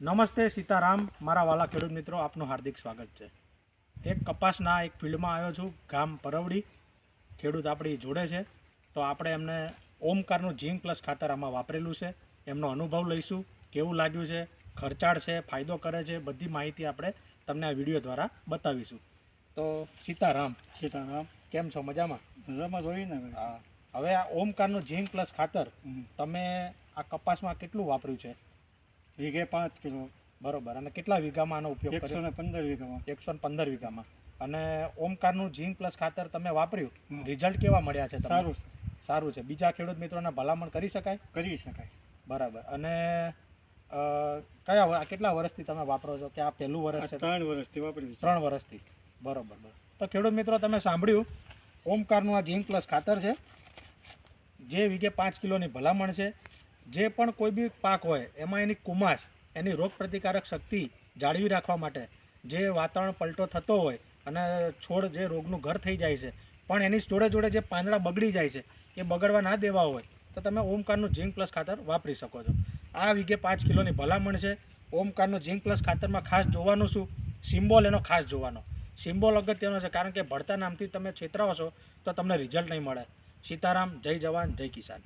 નમસ્તે સીતારામ મારા વાલા ખેડૂત મિત્રો આપનું હાર્દિક સ્વાગત છે. એક કપાસના એક ફિલ્ડમાં આવ્યો છું ગામ પરવડી. ખેડૂત આપણી જોડે છે. તો આપણે એમને ઓમકારનું ઝીંક પ્લસ ખાતર આમાં વાપરેલું છે. એમનો અનુભવ લઈશું કેવું લાગ્યું છે ખર્ચાળ છે ફાયદો કરે છે બધી માહિતી આપણે તમને આ વીડિયો દ્વારા બતાવીશું. તો સીતારામ સીતારામ. કેમ છો? મજામાં? મજામાં જોઈ ને હા. હવે આ ઓમકારનું ઝીંક પ્લસ ખાતર તમે આ કપાસમાં કેટલું વાપર્યું છે? વીઘે પાંચ કિલો. બરોબર. અને કેટલા વીઘામાં આનો ઉપયોગ એકસો કર્યો? ને પંદર વીઘામાં. એકસો ને પંદર વીઘામાં. અને ઓમકારનું ઝીંક પ્લસ ખાતર તમે વાપર્યું? રિઝલ્ટ કેવા મળ્યા છે સારું સારું છે. બીજા ખેડૂત મિત્રોને ભલામણ કરી શકાય? કરી શકાય. બરાબર. અને કયા કેટલા વર્ષથી તમે વાપરો છો? કે આ પહેલું વર્ષ છે? ત્રણ વર્ષથી વાપરી ત્રણ વર્ષથી. બરોબર બરોબર. તો ખેડૂત મિત્રો તમે સાંભળ્યું? ઓમકારનું આ ઝીંક પ્લસ ખાતર છે. જે વીઘે પાંચ કિલોની ભલામણ છે. જે પણ કોઈ બી પાક હોય, એમાં એની કુમાશ, એની રોગ પ્રતિકારક શક્તિ જાળવી રાખવા માટે જે વાતાવરણ પલટો થતો હોય અને છોડ જે રોગનું ઘર થઈ જાય છે, પણ એની જોડે જોડે જે પાંદડા બગડી જાય છે, એ બગડવા ના દેવા હોય, તો તમે ઓમકારનું ઝીંક પ્લસ ખાતર વાપરી શકો છો. આ વીઘે પાંચ કિલોની ભલામણ છે. ઓમકારનું ઝીંક પ્લસ ખાતરમાં ખાસ જોવાનું શું? સિમ્બોલ એનો ખાસ જોવાનો. સિમ્બોલ અગત્યનો છે, કારણ કે ભળતા નામથી તમે છેતરાવો છો, તો તમને રિઝલ્ટ નહીં મળે. સીતારામ, જય જવાન, જય કિસાન.